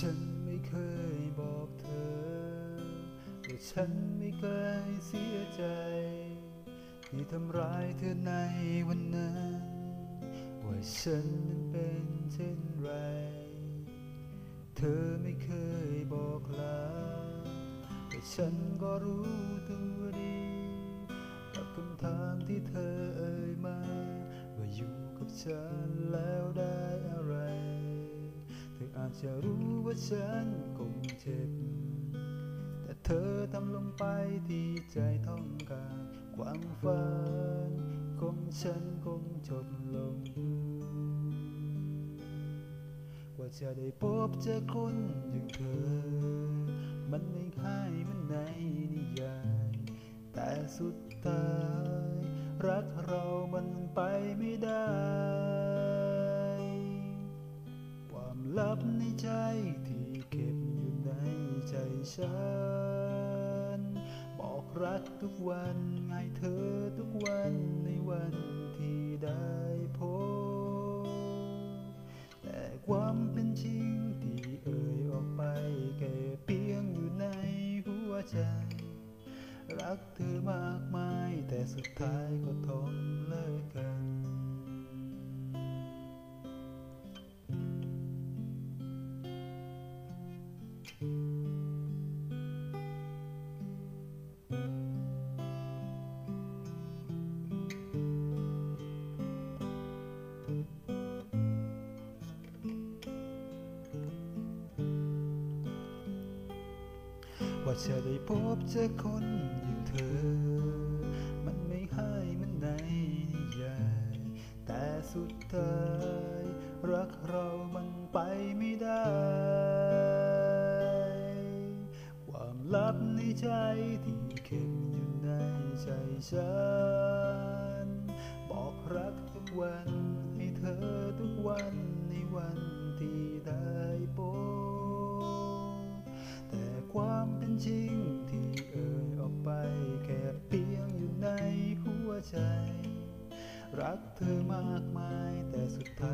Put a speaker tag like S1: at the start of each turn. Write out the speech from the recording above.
S1: ฉันไม่เคยบอกเธอว่าฉันไม่เคยเสียใจ ที่ทำร้ายเธอในวันนั้น ว่าฉันนั้นเป็นเช่นไร เธอไม่เคยบอกลาแต่ฉันก็รู้ตัวดี กับคำถามที่เธอเอ่ยมา ว่าอยู่กับฉันแล้วได้ จะรู้ว่าฉันคงเจ็บ แต่เธอทำลงไปที่ใจต้องการความฝันของฉันคงจบลง กว่าจะได้พบเจอคนอย่างเธอ มันไม่ง่ายมันในนิยาย แต่สุดท้าย รักเรามันไป ฉัน บอกรักทุกวันให้เธอทุกวันในวันที่ได้พบ แต่ความเป็นจริงที่เอ่ยออกไปแค่เพียงอยู่ในหัวใจ รักเธอมากมายแต่สุดท้ายก็ต้องเลิกกัน ว่าจะได้พบเจอคนอย่างเธอ มันไม่ให้มันในนิยายแต่สุดท้าย รักเรามันไปไม่ได้ ความลับในใจที่เก็บอยู่ในใจฉัน บอกรักทุกวันให้เธอทุกวันในวันที่ได้พบ ใจ รักเธอมากมายแต่สุดท้าย